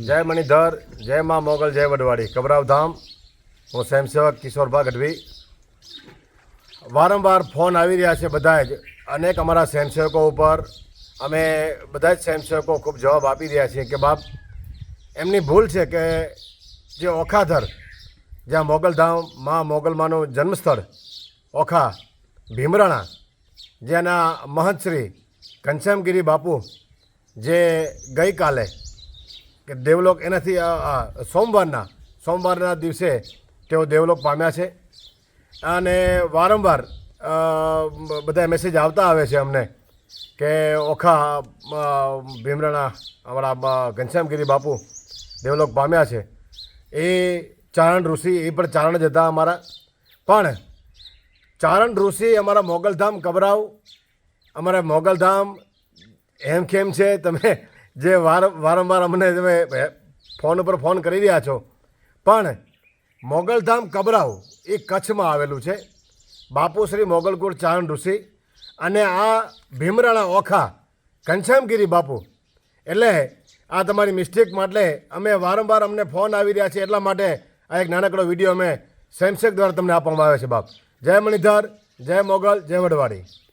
જય મણિધર, જય માં મોગલ, જય વડવાડી. કબરાવ ધામ. હું સ્વયંસેવક કિશોરભા ગઢવી વારંવાર ફોન આવી રહ્યા છે બધા જ. અનેક અમારા સ્વયંસેવકો ઉપર અમે બધા જ સ્વયંસેવકો ખૂબ જવાબ આપી રહ્યા છીએ કે, બાપ, એમની ભૂલ છે કે જે ઓખાધર, જ્યાં મોગલધામ મા મોગલમાનું જન્મસ્થળ, ઓખા, ભીમરાણા, જેના મહંતશ્રી ઘનશ્યામગીરી બાપુ, જે ગઈકાલે કે દેવલોક એનાથી સોમવારના સોમવારના દિવસે તેઓ દેવલોક પામ્યા છે. અને વારંવાર બધા મેસેજ આવતા આવે છે અમને કે ઓખા ભીમરાણા, અમારા ઘનશ્યામગીરી બાપુ દેવલોક પામ્યા છે. એ ચારણ ઋષિ, એ પણ ચારણ જ હતા અમારા. પણ ચારણ ઋષિ અમારા મોગલધામ કબરાવ, અમારા મોગલધામ એમ કેમ છે, તમે જે વાર, વારંવાર અમને તમે ફોન ઉપર ફોન કરી રહ્યા છો. પણ મોગલધામ કબરાઉ એ કચ્છમાં આવેલું છે. બાપુ શ્રી મોગલકુળ ચારણ ઋષિ અને આ ભીમરાણા ઓખા ઘનશ્યામગીરી બાપુ. એટલે આ તમારી મિસ્ટેક માટે અમે વારંવાર અમને ફોન આવી રહ્યા છે એટલા માટે આ એક નાનકડો વીડિયો અમે સેમસેક દ્વારા તમને આપવામાં આવે છે બાપ. જય મણિધર, જય મોગલ, જય વડવાડી.